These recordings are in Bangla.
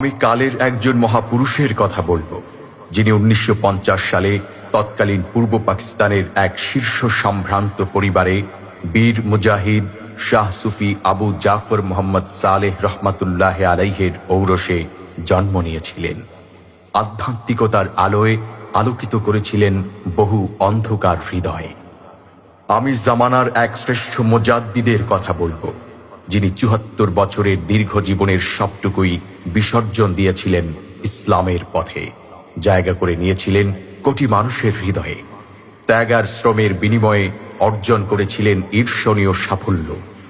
আমি কালের একজন মহাপুরুষের কথা বলব, যিনি উনিশশো পঞ্চাশ সালে তৎকালীন পূর্ব পাকিস্তানের এক শীর্ষ সম্ভ্রান্ত পরিবারে বীর মুজাহিদ শাহ সুফি আবু জাফর মোহাম্মদ সালেহ রহমাতুল্লাহ আলাইহের ঔরসে জন্ম নিয়েছিলেন। আধ্যাত্মিকতার আলোয় আলোকিত করেছিলেন বহু অন্ধকার হৃদয়ে। আমি জামানার এক শ্রেষ্ঠ মোজাদ্দিদের কথা বলব যিনি চুহাত্তর বছরের দীর্ঘ জীবনের সবটুকুই বিসর্জন দিয়েছিলেন ইসলামের পথে। জায়গা করে নিয়েছিলেন কোটি মানুষের হৃদয়ে। ত্যাগার শ্রমের বিনিময়ে অর্জন করেছিলেন ঈর্ষণীয় সাফল্য।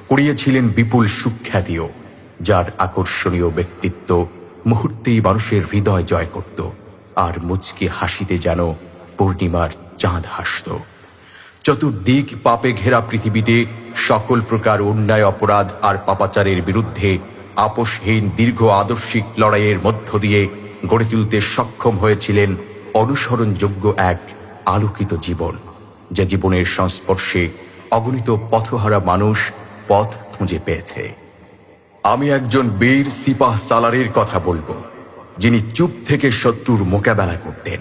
কুড়িয়েছিলেন বিপুল সুখ্যাতিও, যার আকর্ষণীয় ব্যক্তিত্ব মুহূর্তেই মানুষের হৃদয় জয় করত, আর মুচকি হাসিতে যেন পূর্ণিমার চাঁদ হাসত। চতুর্দিক পাপে ঘেরা পৃথিবীতে সকল প্রকার অন্যায়, অপরাধ আর পাপাচারের বিরুদ্ধে আপোষহীন দীর্ঘ আদর্শিক লড়াইয়ের মধ্য দিয়ে গড়ে তুলতে সক্ষম হয়েছিলেন অনুসরণযোগ্য এক আলোকিত জীবন, যা জীবনের সংস্পর্শে অগণিত পথহারা মানুষ পথ খুঁজে পেয়েছে। আমি একজন বীর সিপাহ সালারের কথা বলব, যিনি চুপ থেকে শত্রুর মোকাবেলা করতেন,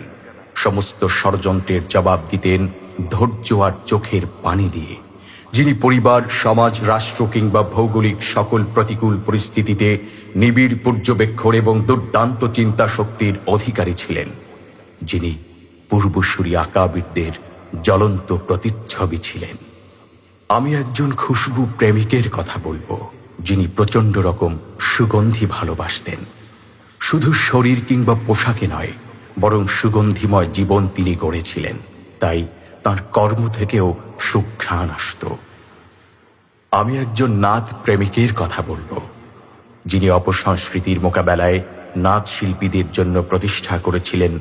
সমস্ত ষড়যন্ত্রের জবাব দিতেন ধৈর্য আর চোখের পানি দিয়ে, যিনি পরিবার, সমাজ, রাষ্ট্র কিংবা ভৌগোলিক সকল প্রতিকূল পরিস্থিতিতে নিবিড় পর্যবেক্ষণ এবং দুর্দান্ত চিন্তা শক্তির অধিকারী ছিলেন, যিনি পূর্বসূরি আকাবিরদের জ্বলন্ত প্রতিচ্ছবি ছিলেন। আমি একজন খুশবু প্রেমিকের কথা বলব, যিনি প্রচণ্ড রকম সুগন্ধি ভালোবাসতেন। শুধু শরীর কিংবা পোশাকে নয়, বরং সুগন্ধিময় জীবন তিনি গড়েছিলেন। তাই তার কর্ম থেকেও সুখ্রাণ আসত। আমি একজন নাথ প্রেমিকের কথা বলব, যিনি অপসংস্কৃতির মোকাবেলায় নাথ শিল্পীদের জন্য প্রতিষ্ঠা করেছিলেন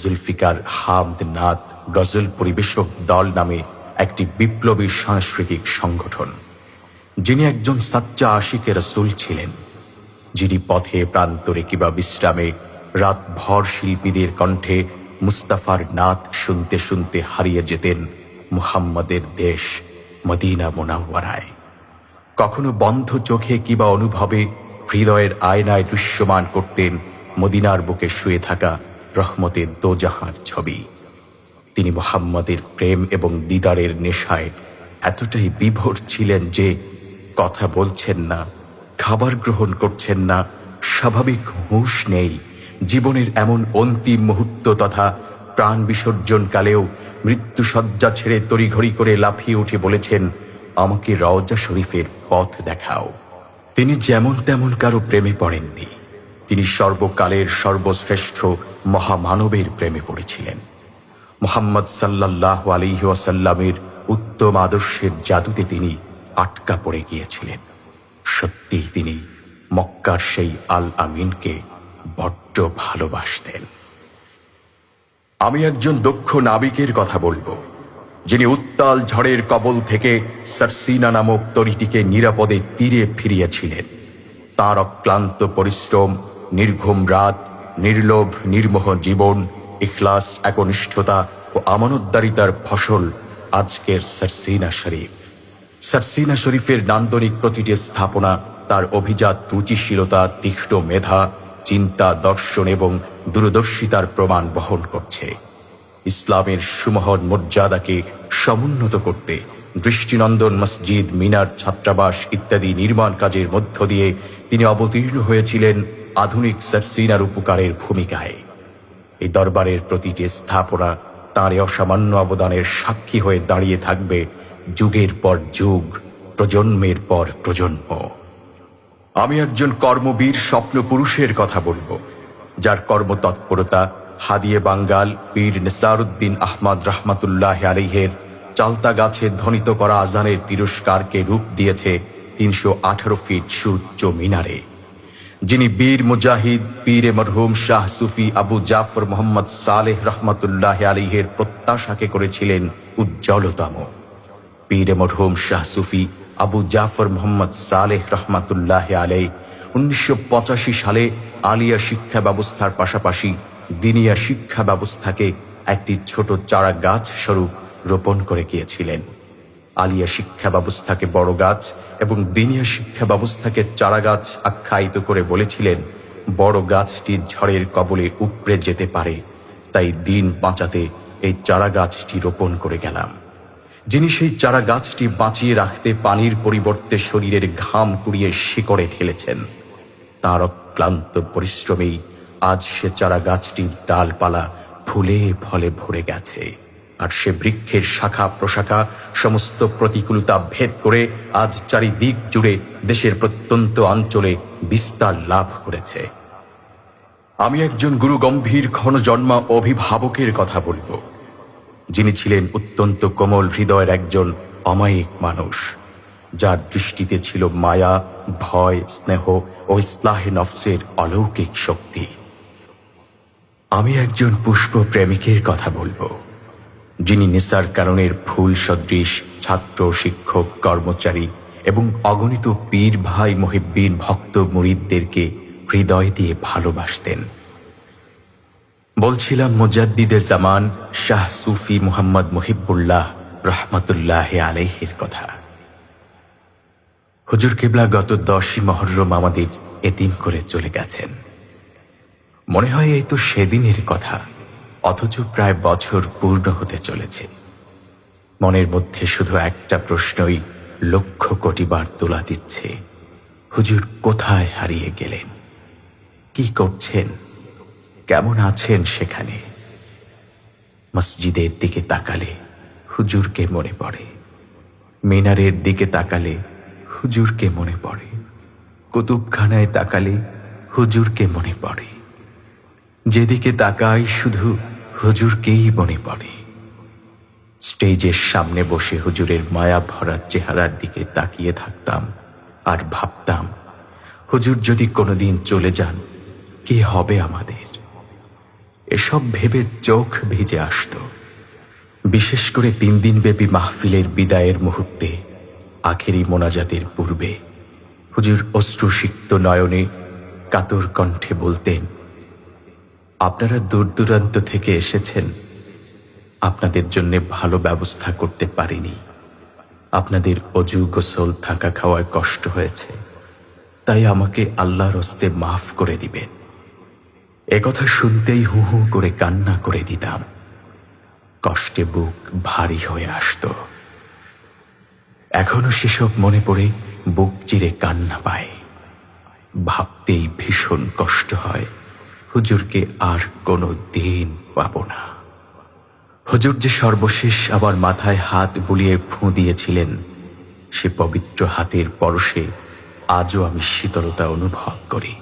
জুলফিকার হামদ নাথ গজল পরিবেশক দল নামে একটি বিপ্লবী সাংস্কৃতিক সংগঠন, যিনি একজন সাচ্চা আশিকের রসুল ছিলেন, যিনি পথে প্রান্তরে কিংবা বিশ্রামে রাতভর শিল্পীদের কণ্ঠে মুস্তাফার নাত শুনতে শুনতে হারিয়ে যেতেন মুহাম্মদের দেশ মদিনা মোনাওয়ারায়। কখনো বন্ধ চোখে কিবা অনুভবে হৃদয়ের আয়নায় দৃশ্যমান করতেন মদিনার বুকে শুয়ে থাকা রহমতের দোজাহার ছবি। তিনি মোহাম্মদের প্রেম এবং দিদারের নেশায় এতটাই বিভোর ছিলেন যে কথা বলছেন না, খাবার গ্রহণ করছেন না, স্বাভাবিক হুঁশ নেই জীবনের এমন অন্তিম মুহূর্ত তথা প্রাণ বিসর্জনকালেও মৃত্যুসজ্জা ছেড়ে তড়িঘড়ি করে লাফিয়ে উঠে বলেছেন, আমাকে রওজা শরীফের পথ দেখাও। তিনি যেমন তেমন কারও প্রেমে পড়েননি। তিনি সর্বকালের সর্বশ্রেষ্ঠ মহামানবের প্রেমে পড়েছিলেন। মোহাম্মদ সাল্লাহ আলিহি ওয়াসাল্লামের উত্তম আদর্শের জাদুতে তিনি আটকা পড়ে গিয়েছিলেন। সত্যিই তিনি মক্কার সেই আল আমিনকে বড্ড ভালোবাসতেন। আমি একজন দক্ষ নাবিকের কথা বলব, যিনি উত্তাল ঝড়ের কবল থেকে সারসিনা নামক তরিটিকে নিরাপদে তীরে ফিরিয়েছিলেন। তার অক্লান্ত পরিশ্রম, নির্ঘুম রাত, নির্লোভ, নির্মোহ জীবন, ইখলাস, একনিষ্ঠতা ও আমানতদারিতার ফসল আজকের সারসিনা শরীফ। সারসিনা শরীফের নান্দনিক প্রতিটি স্থাপনা, তার অভিজাত রুচিশীলতা, তীক্ষ্ণ মেধা চিন্তা, দর্শন এবং দূরদর্শিতার প্রমাণ বহন করছে। ইসলামের সুমহৎ মর্যাদাকে সমুন্নত করতে দৃষ্টিনন্দন মসজিদ, মিনার, ছাত্রাবাস ইত্যাদি নির্মাণ কাজের মধ্য দিয়ে তিনি অবতীর্ণ হয়েছিলেন আধুনিক সারসিনার উপকারের ভূমিকায়। এই দরবারের প্রতিটি স্থাপনা তাঁর অসামান্য অবদানের সাক্ষী হয়ে দাঁড়িয়ে থাকবে যুগের পর যুগ, প্রজন্মের পর প্রজন্ম। আমি একজন কর্মবীর স্বপ্ন পুরুষের কথা বলব, যার কর্মতৎপরতা হাদিয়ে বাঙ্গাল পীর নিসারুদ্দিন আহমদ রহমাতুল্লাহ আলিহের চালতা গাছে ধ্বনিত করা আজানের তিরস্কারকে রূপ দিয়েছে তিনশো আঠারো ফিট সূর্য মিনারে। যিনি বীর মুজাহিদ, পীরে মরহুম শাহ সুফি আবু জাফর মোহাম্মদ সালেহ রহমতুল্লাহ আলিহের প্রত্যাশাকে করেছিলেন উজ্জ্বলতম। পীরে মরহুম শাহ সুফি আবু জাফর মোহাম্মদ সালেহ রহমাতুল্লাহ আলাই উনিশশো পঁচাশি সালে আলিয়া শিক্ষা ব্যবস্থার পাশাপাশি দিনিয়া শিক্ষা ব্যবস্থাকে একটি ছোট চারা গাছ স্বরূপ রোপণ করে গিয়েছিলেন। আলিয়া শিক্ষা ব্যবস্থাকে বড় গাছ এবং দিনিয়া শিক্ষা ব্যবস্থাকে চারা গাছ আখ্যায়িত করে বলেছিলেন, বড় গাছটি ঝড়ের কবলে উপড়ে যেতে পারে, তাই দিন বাঁচাতে এই চারা গাছটি রোপণ করে গেলাম। যিনি সেই চারা গাছটি বাঁচিয়ে রাখতে পানির পরিবর্তে শরীরের ঘাম কুড়িয়ে শিকড়ে ঠেলেছেন। তার অক্লান্ত পরিশ্রমেই আজ সে চারা গাছটির ডালপালা ফুলে ফলে ভরে গেছে। আর সে বৃক্ষের শাখা প্রশাখা সমস্ত প্রতিকূলতা ভেদ করে আজ চারিদিক জুড়ে দেশের প্রত্যন্ত অঞ্চলে বিস্তার লাভ করেছে। আমি একজন গুরু গম্ভীর ক্ষণজন্মা অভিভাবকের কথা বলব। যিনি ছিলেন অত্যন্ত কোমল হৃদয়ের একজন অমায়িক মানুষ, যার দৃষ্টিতে ছিল মায়া, ভয়, স্নেহ ও ইসলাহে নফসের অলৌকিক শক্তি। আমি একজন পুষ্প প্রেমিকের কথা বলব, যিনি নিসার কারণের ফুল সদৃশ ছাত্র, শিক্ষক, কর্মচারী এবং অগণিত পীর ভাই মহিব্বিন ভক্ত মুরিদদেরকে হৃদয় দিয়ে ভালোবাসতেন। বলছিলাম, মুজাদ্দিদে জামান শাহ সুফি মুহাম্মদ মুহিবুল্লাহ রহমতুল্লাহ আলাইহির কথা। হুজুর কেবলা গত দশই মহরম আমাদের এতিম করে চলে গেছেন। মনে হয় এই তো সেদিনের কথা, অথচ প্রায় বছর পূর্ণ হতে চলেছে। মনের মধ্যে শুধু একটা প্রশ্নই লক্ষ কোটি বার তোলা দিচ্ছে, হুজুর কোথায় হারিয়ে গেলেন? কি করছেন? কেমন আছেন সেখানে? মসজিদের দিকে তাকালে হুজুরকে মনে পড়ে। মিনারের দিকে তাকালে হুজুরকে মনে পড়ে। কুতুবখানায় তাকালে হুজুরকে মনে পড়ে। যেদিকে তাকাই শুধু হুজুরকেই মনে পড়ে। স্টেজের সামনে বসে হুজুরের মায়া ভরা চেহারার দিকে তাকিয়ে থাকতাম আর ভাবতাম, হুজুর যদি কোনোদিন চলে যান, কি হবে আমাদের? এসব ভেবে চোখ ভিজে আসত। বিশেষ করে তিন দিন ব্যাপী মাহফিলের বিদায়ের মুহূর্তে, আখেরি মোনাজাতের পূর্বে, হুজুর অশ্রুসিক্ত নয়নে কাতর কণ্ঠে বলতেন, আপনারা দূর দূরান্ত থেকে এসেছেন। আপনাদের জন্য ভালো ব্যবস্থা করতে পারিনি। আপনাদের অজু গোসল থাকা খাওয়ায় কষ্ট হয়েছে। তাই আমাকে আল্লাহর হস্তে মাফ করে দিবেন। একথা শুনতেই হু হু করে কান্না করে দিতাম। কষ্টে বুক ভারী হয়ে আসত। এখনও সেসব মনে পড়ে বুক চিরে কান্না পায়। ভাবতেই ভীষণ কষ্ট হয়। হুজুরকে আর কোনো দিন পাব না। হুজুর যে সর্বশেষ আবার মাথায় হাত বুলিয়ে ফুঁ দিয়েছিলেন, সে পবিত্র হাতের পরশে আজও আমি শীতলতা অনুভব করি।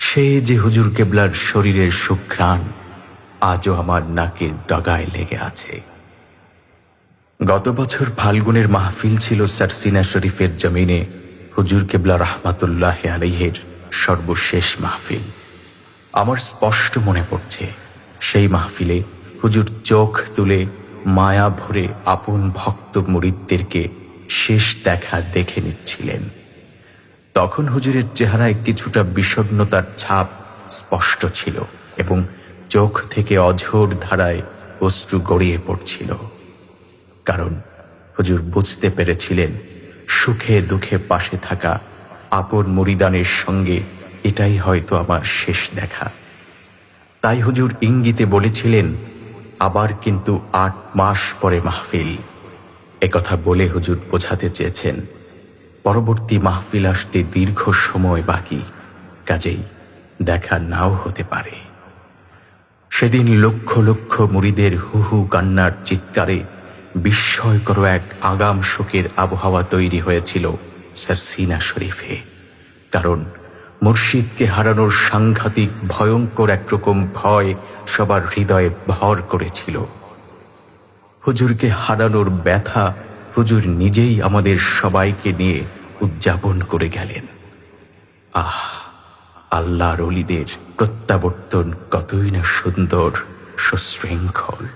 সে যে হুজুর কেবলার শরীরের সুখ্রাণ আজও আমার নাকের ডগায় লেগে আছে। গত বছর ফাল্গুনের মাহফিল ছিল সারসিনা শরীফের জমিনে হুজুর কেবলা রহমাতুল্লাহ আলাইহের সর্বশেষ মাহফিল। আমার স্পষ্ট মনে পড়ছে, সেই মাহফিলে হুজুর চোখ তুলে মায়া ভরে আপন ভক্ত মুরিদদেরকে শেষ দেখা দেখে নিচ্ছিলেন। তখন হুজুরের চেহারায় কিছুটা বিষণ্নতার ছাপ স্পষ্ট ছিল এবং চোখ থেকে অঝোর ধারায় অশ্রু গড়িয়ে পড়ছিল। কারণ হুজুর বুঝতে পেরেছিলেন, সুখে দুঃখে পাশে থাকা আপন মরিদানের সঙ্গে এটাই হয়তো আমার শেষ দেখা। তাই হুজুর ইঙ্গিতে বলেছিলেন, আবার কিন্তু আট মাস পরে মাহফিল। একথা বলে হুজুর বোঝাতে চেয়েছেন। পরবর্তী মাহফিল আসতে দীর্ঘ সময় বাকি। কাজেই দেখা নাও হতে পারে। সেদিন লক্ষ লক্ষ মুড়িদের হুহু কান্নার চিৎকারে বিস্ময়কর এক আগাম শোকের আবহাওয়া তৈরি হয়েছিল সারসিনা শরীফে। কারণ মুর্শিদকে হারানোর সাংঘাতিক, ভয়ঙ্কর একরকম ভয় সবার হৃদয়ে ভর করেছিল। হুজুরকে হারানোর ব্যথা হুজুর নিজেই আমাদের সবাইকে নিয়ে উদযাপন করে গেলেন। আহ, আল্লাহর অলিদের প্রত্যাবর্তন কতই না সুন্দর, সুশৃঙ্খল।